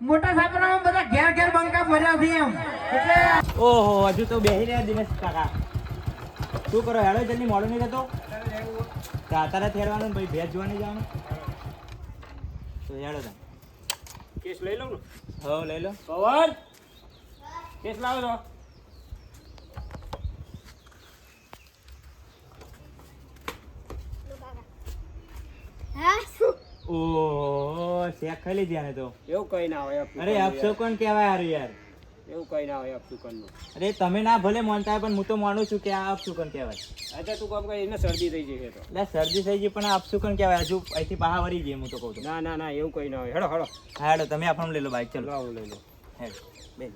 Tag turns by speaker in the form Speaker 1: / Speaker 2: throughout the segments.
Speaker 1: મોટા સાપરામાં બધા ઘેર ઘેર બંકા ભર્યા છે એમ. એટલે
Speaker 2: ઓહો હજુ તો બેહી રહ્યા દિનેશ કાકા. શું કરો હેડો જલ્દી મોડું નહીં થતો? તારે થેડવાનું ભાઈ ભેજ જોવા નહીં જવાનું? તો હેડો તમે.
Speaker 3: કેસ લઈ લઉં ને?
Speaker 2: હો લઈ લો.
Speaker 3: પવન! કેસ લાવો છો
Speaker 2: ઓહો. શેક ખાઈ લીધી આને તો.
Speaker 3: એવું કઈ ના હોય
Speaker 2: અરે અપશુકન કહેવાય હારું યાર?
Speaker 3: એવું કઈ ના હોય અપશુકનનું
Speaker 2: અરે તમે ના ભલે માનતા હોય પણ હું તો માનું છું કે આ અપશુકન કહેવાય.
Speaker 3: અચ્છા તું કામ કઈ એને શરદી થઈ જશે તો.
Speaker 2: એટલે શરદી થઈ ગઈ પણ આ અપસુકન કહેવાય? હજુ અહીંથી બહાર વળી જઈએ હું તો કહું છું.
Speaker 3: ના ના ના એવું કઈ ના હોય. હેડો હેડો.
Speaker 2: હા હેડો તમે આપણને લઈ લો બાઈક ચલો.
Speaker 3: આવું લઈ લો.
Speaker 2: હેડો. thank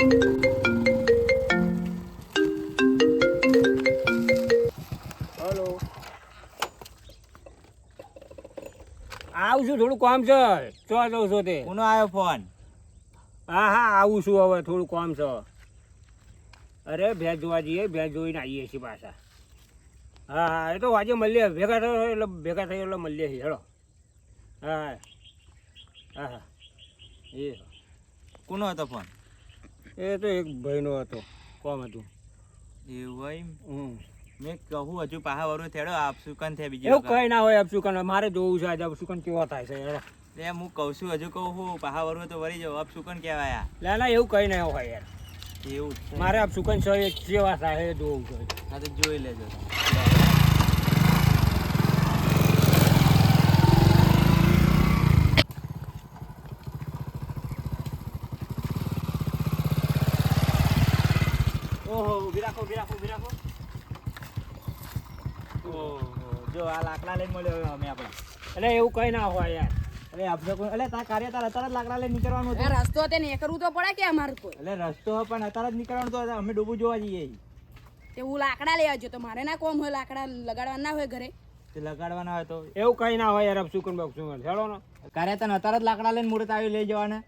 Speaker 3: હલો છું થોડું કામ છે. ચો જઉં છો તે?
Speaker 2: કોનો આવ્યો ફોન?
Speaker 3: હા હા આવું છું હવે થોડું કામ છે. અરે ભેંસ જોવા જઈએ ભેંસ જોઈને આવીએ છીએ પાછા. હા હા એ તો આજે મળીએ. ભેગા થયો એટલે ભેગા થઈ એટલે મળીએ છીએ. હેડો હા હા. હા હા. એ.
Speaker 2: કોનો હતો ફોન?
Speaker 3: એ તો એક ભાઈનો હતો. કોમ હતું.
Speaker 2: એવું હોય
Speaker 3: હમ.
Speaker 2: મેં કહું હજુ પાહા વરું થેડો આપસુકન થયા બીજી
Speaker 3: એવું કઈ ના હોય અપસુકન મારે જોવું છે આજે અપસુકન કેવો થાય છે
Speaker 2: એ હું કહું છું હજુ કહું હું પાહા વરું તો વળી જાવ અપશુકન કહેવાય. લે
Speaker 3: ના એવું કઈ ના હોય યાર.
Speaker 2: એવું
Speaker 3: મારે અપશુકન છે એક કેવા થાય જોવું છે.
Speaker 2: હા તો જોઈ લેજો. ઓહો ઊભી રાખો ઊભી રાખો રાખો ઓહો જો આ લાકડા લઈને મળ્યો અમે આપણે.
Speaker 3: એટલે એવું કઈ ના હોય યાર.
Speaker 2: અરે આપણે કોઈ એટલે તાર કાર્ય તાર અત્યારે જ લાકડા લઈને નીકળવાનું હતું.
Speaker 4: રસ્તો હતો ને કરવું તો પડે કે અમારે કોઈ?
Speaker 2: એટલે રસ્તો પણ અત્યારે જ નીકળવાનું તો અમે ડૂબું જોવા જઈએ.
Speaker 4: તે હું લાકડા લઈ આવજો તો મારે ના કોમ હોય લાકડા લગાડવાના હોય ઘરે?
Speaker 2: તે લગાડવાના હોય તો
Speaker 3: એવું કઈ ના હોય યાર અપસુકન બપસુકન હેડો ને.
Speaker 2: કાર્ય તને અત્યારે જ લાકડા લઈને મુહૂર્ત આવી લઈ જવાના.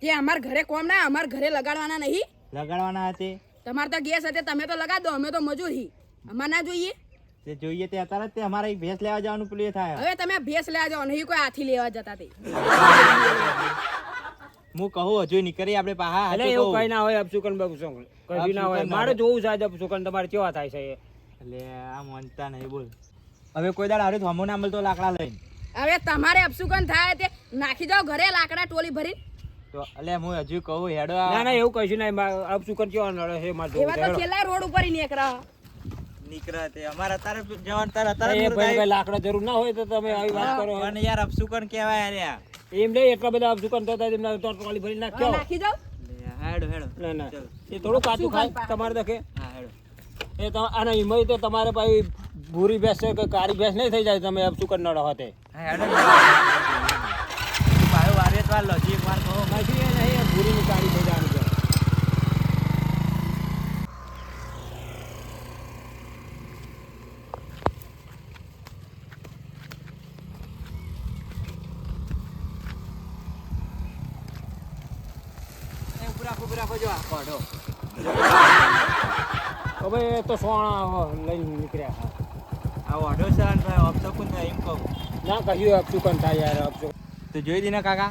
Speaker 4: તે અમાર ઘરે કોમ ના અમાર ઘરે લગાડવાના નહીં.
Speaker 2: લગાડવાના હતી
Speaker 4: તમારે તો ગેસ હતી તમે તો લગાડ દો અમે તો મજૂર. હી અમાર ના જોઈએ.
Speaker 2: તે જોઈએ તે અત્યારે તે અમારે ભેંસ લેવા જવાનું પેલું એ થાય.
Speaker 4: હવે તમે ભેંસ લેવા જાઓ નહીં કોઈ હાથી લેવા જતા તે.
Speaker 2: હું કહું હજુ નીકળી આપણે પાહા
Speaker 3: એટલે એવું કઈ ના હોય અપસુકન શું કઈ ના હોય. મારે જોવું છે આજે અપસુકન તમારે કેવા થાય છે
Speaker 2: એટલે આ માનતા નહીં બોલ. હવે કોઈ દાડ હારે હમો ના મળતો લાકડા લઈને.
Speaker 4: હવે તમારે અપસુકન થાય તે નાખી જાઓ ઘરે લાકડા ટોલી ભરી
Speaker 2: તો એટલે હું હજુ કહું હેડો
Speaker 3: ના ના એવું કશું નહીં અપશુકન અપસુકન કેવા નડે છે મારે
Speaker 4: એવા તો છેલ્લા રોડ ઉપર નીકળ્યા
Speaker 2: નીકળે તે. અમારે તારે અત્યારે
Speaker 3: એ
Speaker 2: જ
Speaker 3: ભાઈ લાકડા જરૂર ના હોય તો તમે આવી વાત કરો.
Speaker 2: અને યાર અપસુકન કહેવાય અરે
Speaker 3: એમ નહીં એટલા બધા અપસુકન એમના તો ટ્રોલી ભરી નાખ્યો.
Speaker 4: નાખી જાઓ
Speaker 2: હેડો હેડો.
Speaker 3: ના ના. એ થોડું કાચું ખાય તમારે દખે.
Speaker 2: હા હેડો.
Speaker 3: એ તો અને હિમય તો તમારે ભાઈ ભૂરી ભેંસ છે કે કાળી ભેંસ નહીં થઈ જાય તમે અપસુકન નડો હોતે.
Speaker 2: હા હેડો વારે તો આ લોજી એક વાર કહો
Speaker 3: નહીં ભૂરીની કાળી થઈ જવાની છે
Speaker 2: એ ઉભું રાખો ઉભું જો
Speaker 3: હવે એ તો સોણા લઈને નીકળ્યા
Speaker 2: આ ઓઢો છે અને ભાઈ અપસકુન થાય એમ કહું.
Speaker 3: ના કહ્યું અપશુકન થાય યાર અપશુક
Speaker 2: તો જોઈ દીને કાકા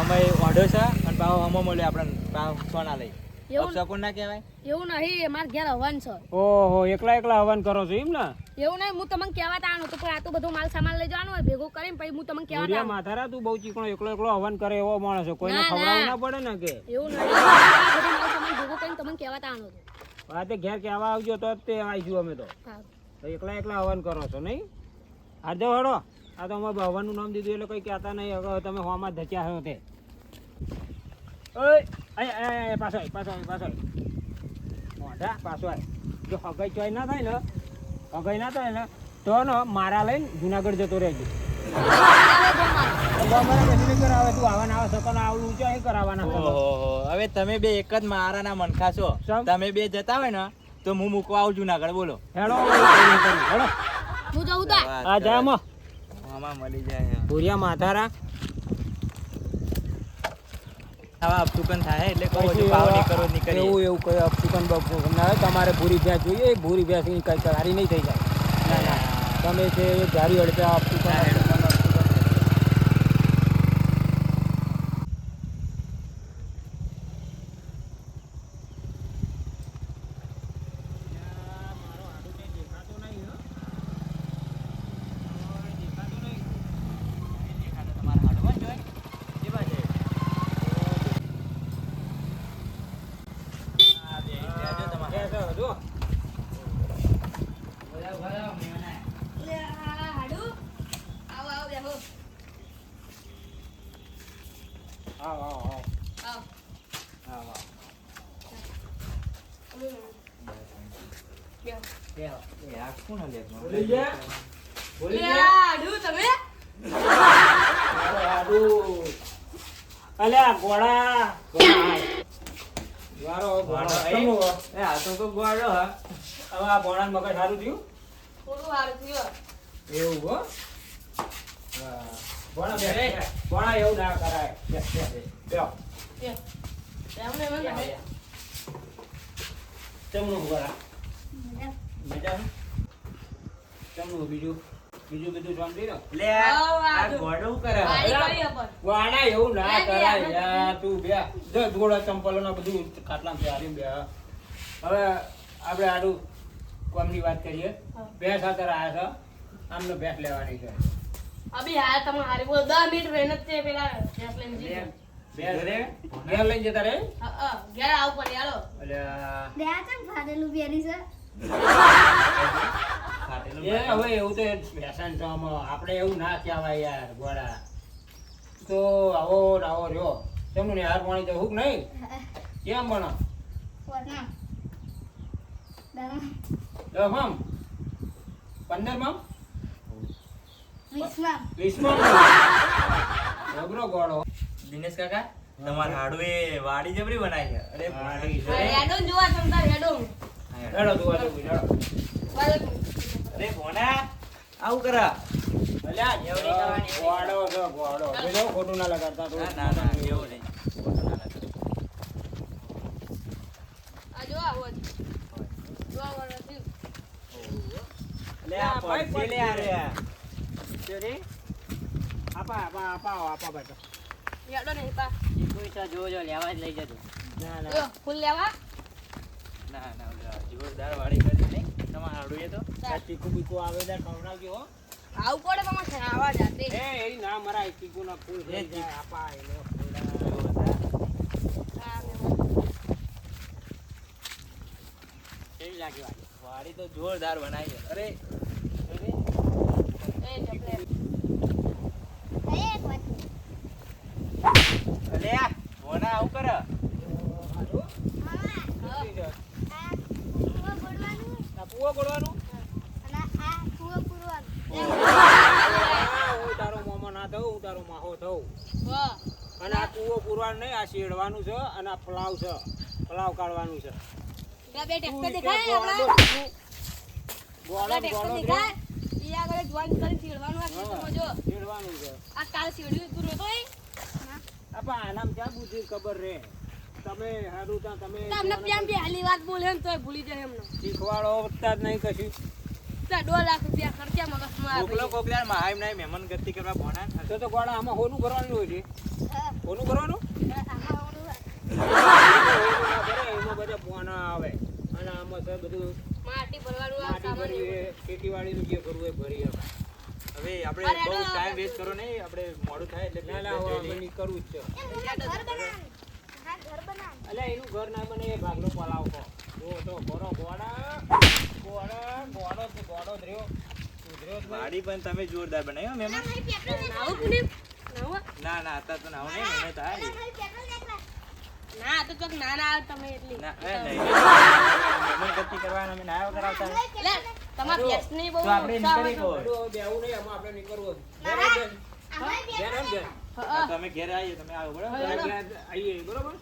Speaker 2: અમે ઓઢો છે અને ભાવ હમો મળ્યો આપણે ભાવ સોના લઈ.
Speaker 4: એવું
Speaker 2: ના કહેવાય?
Speaker 4: એવું નહીં અમાર ઘેર હવન છે.
Speaker 3: ઓહો એકલા એકલા હવન કરો છો એમ ને?
Speaker 4: એવું નહીં હું તમને કહેવા તાણું તો પણ આ તો બધું માલ સામાન લઈ જવાનું હોય ભેગું કરીને પછી હું તમને કહેવા તાણું
Speaker 3: માથારા તું બહુ ચીકણો એકલો એકલો હવન કરે એવો માણસ છે. કોઈને
Speaker 4: ના,
Speaker 3: ખવડાવવું
Speaker 4: ના.
Speaker 3: ના પડે ને કે?
Speaker 4: એવું નહીં. ભેગું કરીને તમને હતું
Speaker 3: ઘેર કહેવા આવજો તો તે આવીશું અમે તો. એકલા એકલા હવન કરો છો નહીં? આ જો હડો. આ તો અમે ભવનનું નામ દીધું એટલે કંઈ કહેતા નહીં. હવે તમે હોમાં ધચ્યા છો તે. ઓય પાછો પાછો પાછો મોઢા પાછો આય. જો હગાઈ ચોય ના થાય ને હગાઈ ના થાય ને તો મારા લઈને જુનાગઢ જતો રહેજો.
Speaker 2: હવે તમે બે એક જ મારાના મનખા છો. તમે બે જતા હોય ને તો હું મૂકવા આવું જુનાગઢ બોલો.
Speaker 3: હેડો. હેડો.
Speaker 4: હું જઉં તા.
Speaker 3: આ જા આમાં.
Speaker 2: આમાં મળી જાય
Speaker 3: ભૂરિયા માથારા
Speaker 2: આવા અપચુકન થાય એટલે કહો છું
Speaker 3: એવા- એવું એવું કઈ અપસુકન બપસુકન ના હોય તમારે ભૂરી ભેંસ જોઈએ ભૂરી ભેંસની કઈ હારી નહીં થઈ જાય. ના ના. તમે છે ધારી અડપે અપસુકન
Speaker 2: ના, હેડો.
Speaker 3: અપસુકન, અપસુકન. મારો હાડું કઈ દેખાતો નહીં હો. ઓય, દેખાતો નહીં.
Speaker 2: દેખાતો તમારા હાડમાં જ હોય? કેવા છે? આ બે, બેજો તમારે.
Speaker 3: બેસો, જો.
Speaker 4: લે, આ હાડુ. આવો, આવો, બેહો.
Speaker 3: આવ, આવ, આવ.
Speaker 4: આવો.
Speaker 3: આવ, આવ.
Speaker 4: હમ. બેહો.
Speaker 2: એ આ કોના લેબમાં?
Speaker 3: ભૂલી ગયા? ભૂલી
Speaker 4: લે,
Speaker 3: ગયા?
Speaker 4: આ હાડુ તમે
Speaker 3: મારો હાડું. અલ્યા. મારો ઘોડો.
Speaker 2: ઘોડો, એ? આ તો ગોળો હા
Speaker 3: હવે આ ઘોડાનું મગજ સારું થયું
Speaker 4: થોડું હારું થયું
Speaker 3: એવું હો હા. ભોણા બે બે. એવું ના કરાય. બે, બે, બે. ચમનું. મજા ચમનું બીજું બીજું શાંતિ ને
Speaker 2: લે આ. ગોળો શું કરે.
Speaker 3: વાણા એવું ના કરાય. યાર તું બે. જો ધોળા ચંપલો ને બધું ખાટલા પહેરી બે હવે આપણે આડું કોમની વાત કરીએ.
Speaker 4: બે
Speaker 3: ભેંસ ખાતર આવ્યા છે આમને ભેંસ લેવાની છે.
Speaker 4: અભી હાલ તમે હારી બોલ. દસ મિનિટ મહેનત છે પેલા ગેસ લઈને.
Speaker 3: ભેંસ
Speaker 2: ઘરે?
Speaker 3: ઘેર લઈને જતા રે?
Speaker 4: હા, હા, ઘેર આવું પડે હાલો.
Speaker 3: એટલે
Speaker 2: ફાટેલું
Speaker 3: એ હવે એવું તો છે આપણે એવું ના કહેવાય યાર ગોળા. તો આવો આવો રહ્યો તેમનું હાર પાણી તો હુક નહીં? કેમ ભણો દસમાં પંદરમાં વીસમાં જબરો ગોળો.
Speaker 2: દિનેશ કાકા તમારા હાડુ એ વાડી જબરી બનાવી અરે
Speaker 3: વાડી
Speaker 4: હેડો જોવા તમ હેડો.
Speaker 3: હેડો જોવા જવું
Speaker 2: અરે ભોના આવું કરા.
Speaker 3: અલ્યા
Speaker 2: એવું કરવાની,
Speaker 3: ગોળો છે ગોળો. જોજો, ખોટું ના લગાડતા તો.
Speaker 2: ના ના ના એવું નહીં.
Speaker 4: આ જો આવો જ. જોવા વાળો
Speaker 2: લે આ પડશે લે આ રે.
Speaker 3: જો રે. આપા આપા આપા આપા બેટા
Speaker 4: યાડો નહીં પા.
Speaker 3: ના ના.
Speaker 4: ફૂલ લેવા.
Speaker 2: ના ના જોરદાર વાડી કરી નહીં? તમારા હાડું તો?
Speaker 3: આ ચીકુ બીકુ આવે ત્યાં ખવડાવજો હો.
Speaker 4: આવું પડે તમારે ખાવા જાતે
Speaker 3: એ એ ના મરાય ટીકુ ના ફૂલ લઈ જાય. આપા
Speaker 2: એ
Speaker 4: હા,
Speaker 3: કેવી લાગી વાડી?
Speaker 2: વાડી તો જોરદાર બનાવી છે. અરે
Speaker 4: એ જપલે.
Speaker 2: અલે આ ભોના આવું કરે
Speaker 4: હા.
Speaker 3: કેવી છે? આ કૂવો ગોળવાનું? આ, હું તારો મોમો ના થઉં હું તારો માહો થઉં અને આ કુવો પૂરવાનું નહીં આ શેડવાનું છે અને આ ફલાવ છે. ફલાવ કાઢવાનું છે. આનામ ક્યાં બુદ્ધિ ખબર રે? તમે હારું ત્યાં તમે
Speaker 4: તમને પ્યામ બી હાલી વાત બોલે ને તોય ભૂલી જાય એમનો.
Speaker 3: શીખવાડો વધતા જ નહીં કશું.
Speaker 4: તા 2 લાખ રૂપિયા ખર્ચા મગજમાં આવે.
Speaker 2: કોકલો કોકલા મહામ નહીં મહેમાન ગતિ કરવા ભણા
Speaker 3: તો તો ગોડા આમાં હોનું ભરવાનું હોય છે. હોનું ભરવાનું? હોનું ના એમાં બધા પોના આવે. અને આમાં છે બધું
Speaker 4: માટી ભરવાનું આ
Speaker 3: માટી
Speaker 4: સામાન
Speaker 3: ભરી ખેતીવાડીનું જે કરવું એ ભરી હવે
Speaker 2: હવે આપણે બહુ ટાઈમ વેસ્ટ કરો નહીં આપણે મોડું થાય એટલે
Speaker 3: કરવું જ છે. અલ્યા એનું ઘર ના બને એ પલાવ જો તો સુધર્યો
Speaker 2: વાડી પણ તમે જોરદાર બનાવ્યો
Speaker 4: નાવું?
Speaker 2: ના ના અત્યારે તો નાવ નહીં મને થાય.
Speaker 4: ના તો ચોક નાના આવે તમે એટલી.
Speaker 2: ના નહીં. કરવાના કરાવતા.
Speaker 4: લે તમાર ભેંસની બહુ
Speaker 2: આપણે નીકળી ગયો.
Speaker 3: હવે નહીં આમાં આપણે નીકળવું ઘેર
Speaker 2: તમે ઘેર. આવીએ તમે આવો બરાબર?
Speaker 3: આવીએ બરોબર?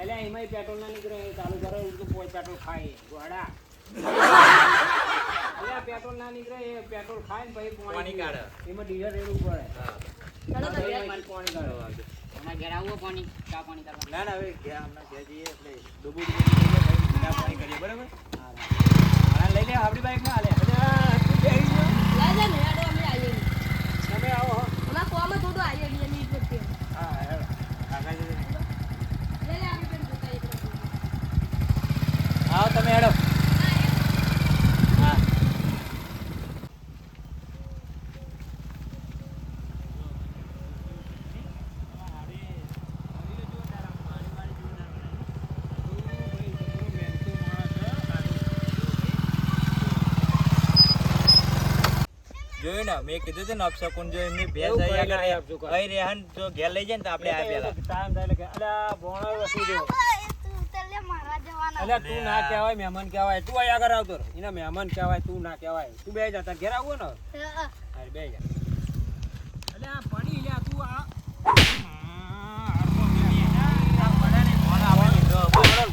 Speaker 3: અલ્યા એમાંય પેટ્રોલ ના નીકળે એ ચાલુ કરો તો પોય પેટ્રોલ ખાય. ગોળા અલ્યા પેટ્રોલ ના નીકળે એ પેટ્રોલ ખાય ને પછી
Speaker 2: પાણી કાઢે.
Speaker 3: એમાં ડીઝલ રેડવું પડે.
Speaker 4: ઘેર.
Speaker 3: પાણી કાઢે.
Speaker 5: તમારે ઘેર આવવું પાણી. ચા પાણી કરવા.
Speaker 2: ના ના હવે ગયા હમણાં ઘેર જઈએ એટલે ડૂબું ડૂબું થઈ જાય પછી ચા પાણી કરીએ બરાબર હા લઈ લે આપણી બાઈકમાં હાલે
Speaker 3: અલ્યા, તું બેહી ગયો?
Speaker 4: લઈ જા ને હેડો અમે આવીએ
Speaker 3: તમે આવો હો.
Speaker 4: હમણાં કોમાં થોડું આવીએ બીજા ની વચ્ચે
Speaker 3: હા હેડો.
Speaker 2: કાકા
Speaker 4: લઈ લે આવી પેન જોતા એક વખત.
Speaker 2: આવો તમે હેડો હા જોયું ને મેં કીધું હતું ને અપશકુન જો એમની ભેંસ અહીંયા
Speaker 3: કરી.
Speaker 2: અહીં રેહાન જો ઘેર લઈ જાય ને તો આપણે આ પેલા
Speaker 3: ટાઈમ થાય એટલે અલ્યા, ભોણો વસી ગયો. અલ્યા, તું ના કહેવાય મહેમાન કહેવાય તું અહીંયા આગળ આવતો. એના મહેમાન કહેવાય તું ના કહેવાય તું બે જા તાર ઘેર આવો ને અરે બે જા અલ્યા પડી લ્યા તું આ ગોળો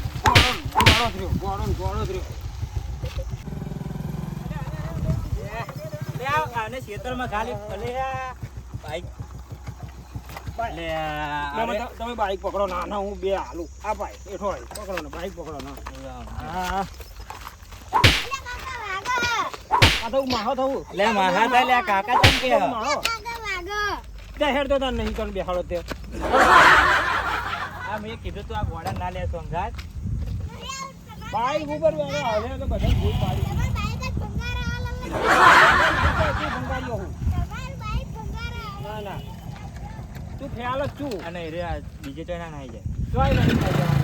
Speaker 3: ગોળો ગોળો ગોળો થયો
Speaker 2: લે આ આને ખેતરમાં ખાલી અલે બાઈક.
Speaker 3: તમે બાઈક પકડો. ના ના હું બે હાલું. આ ભાઈ એઠો પકડો ને બાઈક પકડો ના. હા. આ માહો થવું
Speaker 2: લે માહા તા લે આ કાકા તમ કે
Speaker 3: માહો તે હેડ તો તાર નહીં કર બેહાડો તે.
Speaker 2: આ મેં કીધું તું આ ઘોડા ના લે સંગાત
Speaker 3: બાઈક ઉપર હવે તો બધા ભૂલ પાડી. તું ભંગારીઓ હું ના ના. તું ખ્યાલ જ છું.
Speaker 2: અને રે બીજે તો ના નાઈ જાય
Speaker 3: જોઈ નહીં થાય